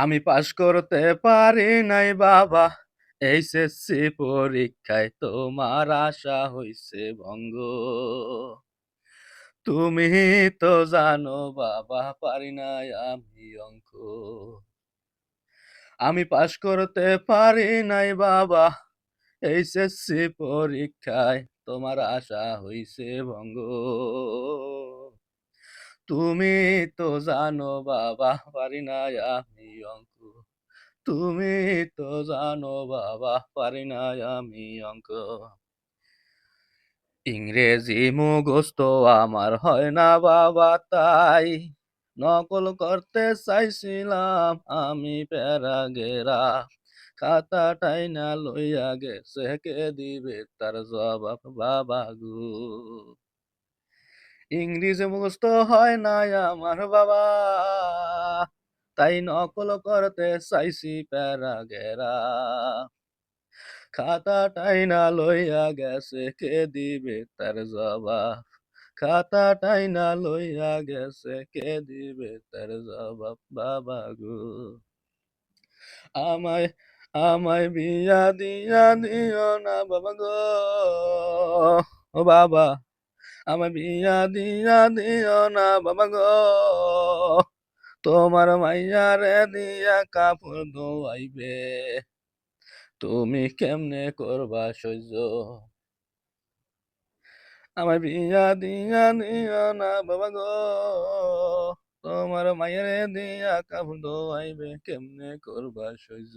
আমি পাস করতে পারি নাই, বাবা। এইচএসসি পরীক্ষায় তোমার আশা হইছে ভঙ্গ। তুমি তো জানো, বাবা, পারি নাই আমি অঙ্ক। আমি পাস করতে পারি নাই, বাবা। এইচএসসি পরীক্ষায় তোমার আশা হইছে ভঙ্গ। তুমি তো জানো বাবা, পারি নাই আমি অঙ্ক। তুমি তো জানো বাবা, পারি নাই আমি অঙ্ক। ইংরেজি মুখস্থ আমার হয় না বাবা, তাই নকল করতে চাইছিলাম আমি প্যারাগেরা। খাতাটাই না লইয়া গেছে, কে দিবে তার জবাব বাবা গো? ইংরেজি মুখস্থ হয় না আমার বাবা। তাই নকল করতে চাইছি প্যারাগেরা। খাতাটাই না লইয়া গেছে, কে দিবে তার জবাব? খাতাটাই না লইয়া গেছে, কে দিবে তার জবাব? বাবা গো। আমায় আমায় বিয়া দিয়া দিও না বাবা গো। ও বাবা। আমায় বিয়া দিয়া দিও না বাবা গো। তোমার মাইয়ারে দিয়া কাপড় ধোয়াইবে। তুমি কেমনে করবা সহ্য আমার বিয়া দিয়া দিও না বাবা গো। তোমার মায়ের দিয়া কাপড় ধোয়াইবে, কেমনে করবা সহ্য